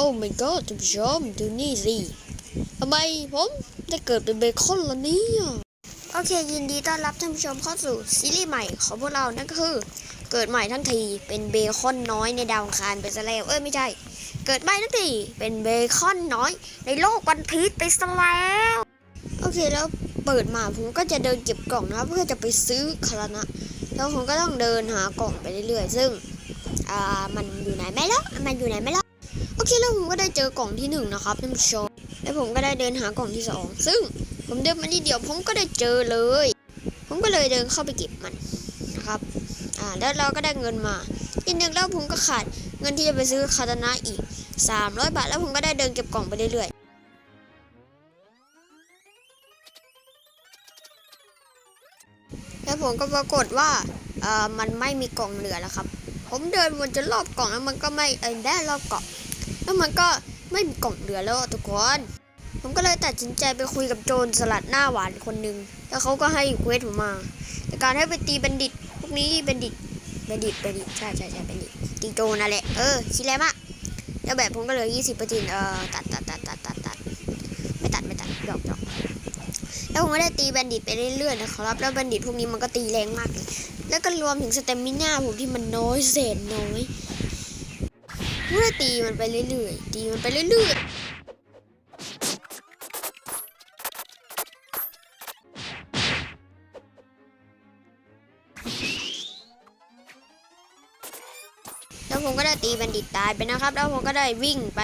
โอ้ my god ท่านผู้ชมดูนี่สิทำไมผมได้เกิดเป็นเบคอนละเนี่ยโอเค ยินดีต้อนรับท่านผู้ชมเข้าสู่ซีรีส์ใหม่ของพวกเรานั่นก็คือ เกิดใหม่ทั้งทีเป็นเบคอนน้อยในดาวอังคารไปซะแล้วเอ้ยไม่ใช่ เกิดใหม่ทั้งทีเป็นเบคอนน้อย ในโลกวันพีชไปซะแล้วโอเคแล้วเปิดมาผมก็จะเดินเก็บกล่องนะเพื่อจะไปซื้อคารานะแล้วผมก็ต้องเดินหากล่องไปเรื่อยๆ ซึ่งอ่ามันอยู่ไหนไม่รู้มันอยู่ไหนไม่รู้ เคแล้วผมก็ได้เจอกล่องที่หนึ่งนะครับท่านผู้ชมแล้วผมก็ได้เดินหากล่องที่สองซึ่งผมเดินมาทีเดียวผมก็ได้เจอเลย ผมก็เลยเดินเข้าไปเก็บมันนะครับอ่าแล้วเราก็ได้เงินมาทีหนึ่งแล้วผมก็ขาดเงินที่จะไปซื้อคาตานะอีก 300 บาทแล้วผมก็ได้เดินเก็บกล่องไปเรื่อยๆแล้วผมก็ปรากฏว่าเอ่อมันไม่มีกล่องเหลือแล้วครับ ผมเดินวนจนรอบกล่องแล้วมันก็ไม่เอ็นได้รอบกล่อง แล้วมันก็ไม่มีกล่องเหลือแล้วทุกคนผมก็เลยตัดสินใจไปคุยกับโจรสลัดหน้าหวานคนหนึ่งแล้วเขาก็ให้เควสผมมาแต่การให้ไปตีบัณฑิตพวกนี้บัณฑิตบัณฑิตบัณฑิตใช่ใช่ใช่บัณฑิตตีโจรนั่นแหละเออคิแล้วมะแล้วแบบผมก็เหลือ20เปอร์เซ็นต์เอ่อตัดตัดตัดตัดตัดตัดไม่ตัดไม่ตัดหยอกหยอกแล้วผมก็ได้ตีบัณฑิตไปเรื่อยๆนะครับแล้วบัณฑิตพวกนี้มันก็ตีแรงมากเลยแล้วก็รวมถึงสเตมิน่าผมที่มันน้อยเศษน้อย เมื่อตีมันไปเรื่อยๆ ตีมันไปเรื่อยๆ แล้วผมก็ได้ตีบัณฑิตตายไปนะครับ แล้วผมก็ได้วิ่งไป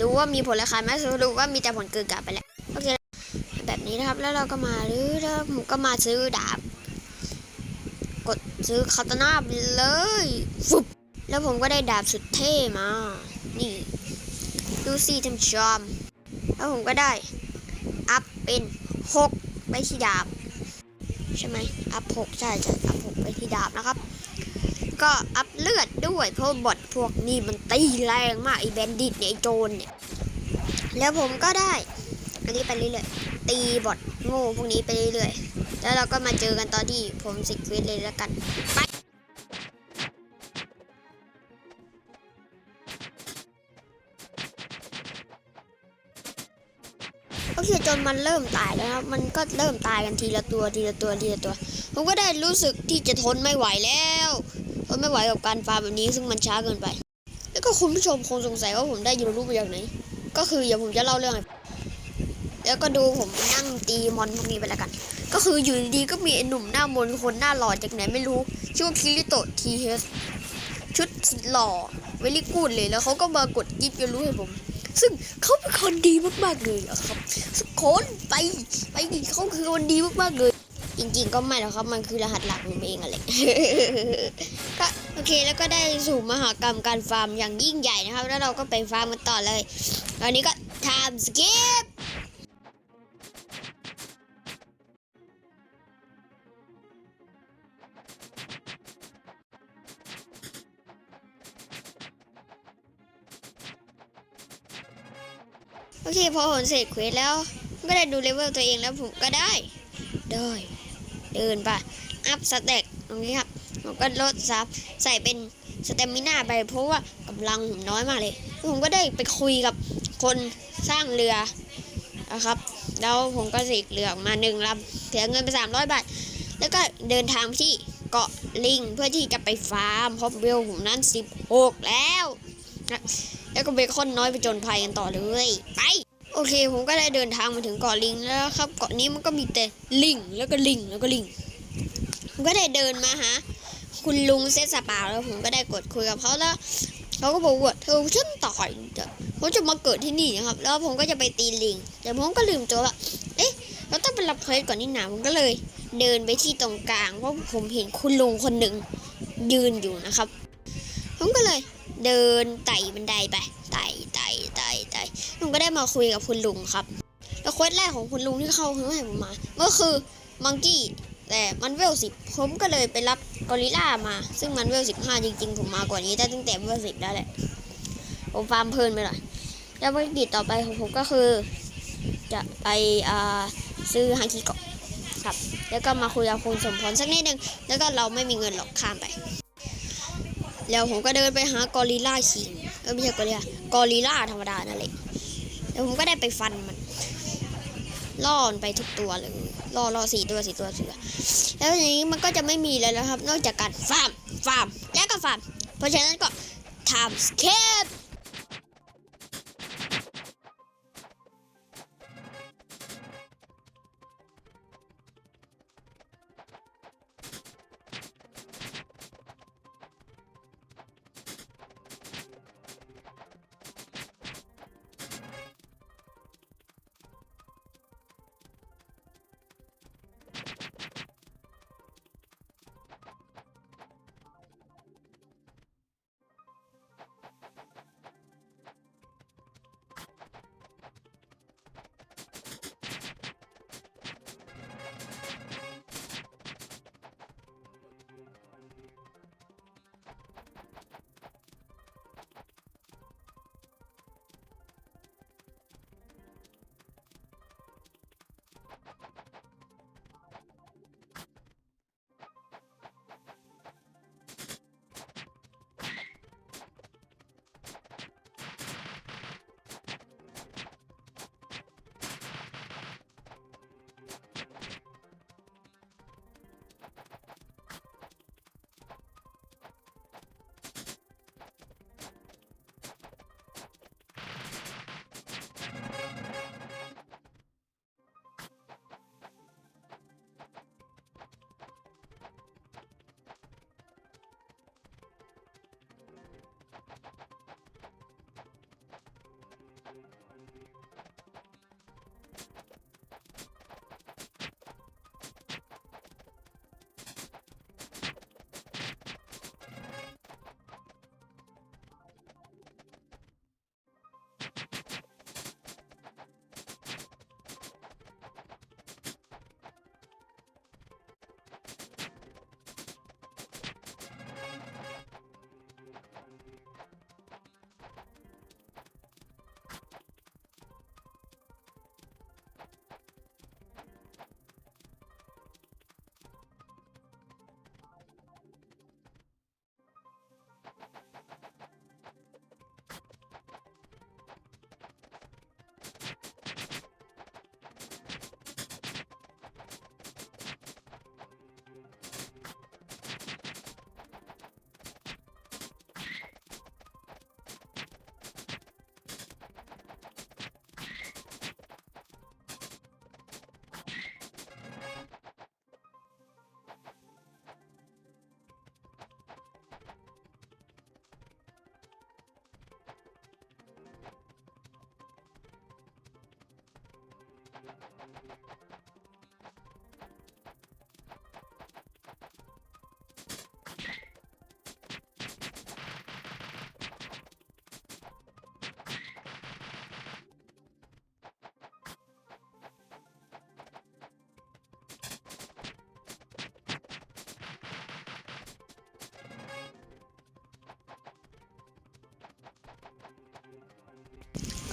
ดูว่ามีผลอะไรไหมสรุปว่ามีแต่ผลเกิดกลับไปแล้ว โอเค แบบนี้นะครับ แล้วเราก็มาหรือแล้วผมก็มาซื้อดาบ กดซื้อคาตานาไปเลยฟุบ แล้วผมก็ได้ดาบสุดเท่มา นี่ ดูสิท่านชม แล้วผมก็ได้ อัพเป็นหกไปที่ดาบ ใช่ไหมอัพหกใช่ใช่อัพหกไปที่ดาบนะครับ ก็อัพเลือดด้วยเพราะบอทพวกนี้มันตีแรงมากไอ้แบนดิตเนี่ยไอ้โจรเนี่ย แล้วผมก็ได้ อันนี้ไปเรื่อยๆ ตีบอทโง่พวกนี้ไปเรื่อยๆ แล้วเราก็มาเจอกันตอนที่ผมสิกเวทเลยแล้วกัน ไป นมันเริ่มตายแล้วครับมันก็เริ่มตายกันทีละตัวทีละตัวทีละตัว ผมก็ได้รู้สึกที่จะทนไม่ไหวแล้วทนไม่ไหวกับการฟาร์มแบบนี้ซึ่งมันช้าเกินไป แล้วก็คุณผู้ชมคงสงสัยว่าผมได้ยูรู้มาจากไหน ก็คือเดี๋ยวผมจะเล่าเรื่องแล้วก็ดูผมนั่งตีมอนพวกนี้ไปแล้วกัน ก็คืออยู่ดีๆก็มีหนุ่มหน้ามนคนหน้าหล่อจากไหนไม่รู้ ชื่อว่าคิริโตะทีเฮสชุดหล่อเวลี่กูดเลยแล้วเขาก็มากดยิบยูรู้ให้ผม ซึ่งเขาเป็นคนดีมากๆเลยอะครับสุกคนไปไปดิเขาคือคนดีมากๆเลย จริง ๆ ก็ไม่หรอกครับมันคือรหัสหลักผมเองอะไรก็โอเคแล้วก็ได้สู่มหากรรมการฟาร์มอย่างยิ่งใหญ่นะครับ แล้วเราก็ไปฟาร์มกันต่อเลยตอนนี้ก็ time skip โอเคพอผมเสร็จเควสแล้ว ก็ได้ดูเลเวลตัวเองแล้วผมก็ได้ ได้ เดินไปอัพสเต็กตรงนี้ครับผมก็ลดซับใส่เป็นสเตมิน่าไปเพราะว่ากำลังผมน้อยมากเลย ผมก็ได้ไปคุยกับคนสร้างเรือนะครับ แล้วผมก็เสกเรือออกมาหนึ่งลำเสียเงินไปสามร้อยบาท แล้วก็เดินทางไปที่เกาะลิงเพื่อที่จะไปฟาร์มเพราะเวลผมนั้นสิบหกแล้ว แล้วก็เบคอนน้อยไปจนภัยกันต่อเลย ไป โอเค ผมก็ได้เดินทางมาถึงเกาะลิงแล้วครับ เกาะนี้มันก็มีแต่ลิงแล้วก็ลิงแล้วก็ลิง ผมก็ได้เดินมาหาคุณลุงเซตสปาแล้วผมก็ได้กดคุยกับเขาแล้วเขาก็บอกว่าเธอฉันต่อยเดี๋ยวผมจะมาเกิดที่นี่นะครับ แล้วผมก็จะไปตีลิง แต่ผมก็ลืมตัวว่าเอ๊ะเราต้องไปรับเควสก่อนนี่นาผมก็เลย เดินไปที่ตรงกลางเพราะผมเห็นคุณลุงคนหนึ่งยืนอยู่นะครับ ผมก็เลยเดินไต่บันไดไปไต่ไต่ไต่ไต่ ผมก็ได้มาคุยกับคุณลุงครับ แล้วเควสแรกของคุณลุงที่เข้าให้ผมมา ก็คือมังกี้แต่มันเวลสิบผมก็เลยไปรับกอริล่ามา ซึ่งมันเวลสิบห้าจริงๆ ผมมากว่านี้แต่ตั้งแต่เวลสิบแล้วแหละ ผมฟาร์มเพลินไปหน่อย แล้วภารกิจต่อไปของผมก็คือ จะไปซื้อฮาคิโกาะครับ แล้วก็มาคุยกับคุณสมพรสักนิดหนึ่งแล้วก็เราไม่มีเงินหรอกข้ามไป แล้วผมก็เดินไปหากอริล่าคิงไม่ใช่กอริลลากอริลล่าธรรมดานั่นแหละ แล้วผมก็ได้ไปฟันมันล่อไปทุกตัวเลยล่อล่อสี่ตัวสี่ตัวสี่ตัวแล้วทีนี้มันก็จะไม่มีแล้วนะครับ นอกจากการฟาร์มฟาร์มแล้วก็ฟาร์มเพราะฉะนั้นก็ทำสเคป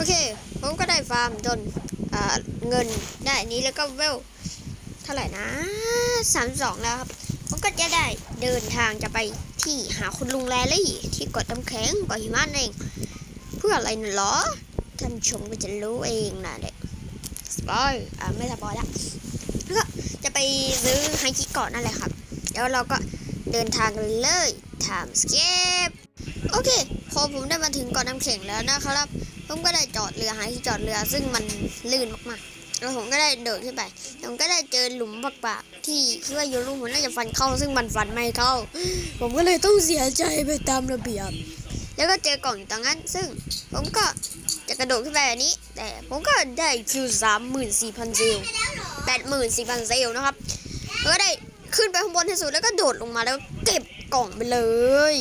อเค ผมก็ได้ฟาร์มจนเงินได้นี้แล้วก็เวลเท่าไหร่นะสามสองแล้วครับ ผมก็จะได้เดินทางจะไปที่หาคุณลุงแรลี่ที่เกาะน้ำแข็งเกาะหิมะเอง เพื่ออะไรน่ะเหรอท่านชมก็จะรู้เองนะเด็กสปอยอ่าไม่สปอยละแล้วก็จะไปซื้อไฮคิเกาะนั่นแหละครับแล้วเราก็เดินทางกันเลยทำสเก็ปโอเค พอผมได้มาถึงเกาะน้ำแข็งแล้วนะครับ ผมก็ได้จอดเรือหาที่จอดเรือซึ่งมันลื่นมากๆแล้วผมก็ได้เดินขึ้นไปผมก็ได้เจอหลุมปาก ๆ ที่คิดว่าโยรุมันน่าจะฟันเข้า ซึ่งมันฟันไม่เข้า ผมก็เลยต้องเสียใจไปตามระเบียบ แล้วก็เจอกล่องอยู่ตรงนั้น ซึ่งผมก็จะกระโดดขึ้นไปแบบนี้ แต่ผมก็ได้คิวสามหมื่นสี่พันเซลแปดหมื่นสี่พันเซลนะครับแล้วก็ได้ขึ้นไปข้างบนที่สุดแล้วก็โดดลงมาแล้วเก็บกล่องไปเลย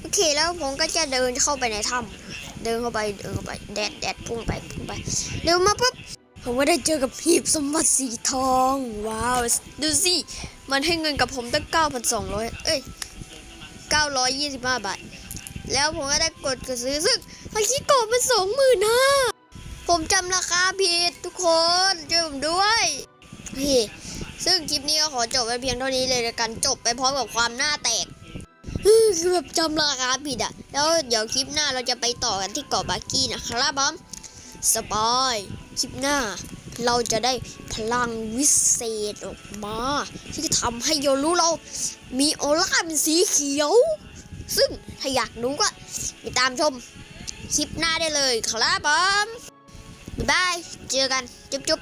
โอเคแล้วผมก็จะเดินเข้าไปในถ้ำ เดินเข้าไปเดินเข้าไปแดดแดดพุ่งไปพุ่งไปเร็วมาปุ๊บผมก็ได้เจอกับหีบสมบัติสีทองว้าวดูสิมันให้เงินกับผมตั้ง 9,200 เอ้ย 925 บาท แล้วผมก็ได้กดกระซื้อซึ่งฮาคิโกะมัน25,000ผมจำราคาผิดทุกคนช่วยผมด้วยโอเคซึ่งคลิปนี้ก็ขอจบไว้เพียงเท่านี้เลยละกันจบไปพร้อมกับความหน้าแตก คือแบบจำราคาผิดอะ แล้วเดี๋ยวคลิปหน้าเราจะไปต่อกันที่เกาะบากี้นะครับผมสปอยคลิปหน้า เราจะได้พลังวิเศษออกมา ที่ทำให้โยรู้เรามีออร่าเป็นสีเขียว ซึ่งถ้าอยากรู้ก็ไปตามชมคลิปหน้าได้เลยครับผมบ๊ายบาย เจอกัน จุ๊บจุ๊บ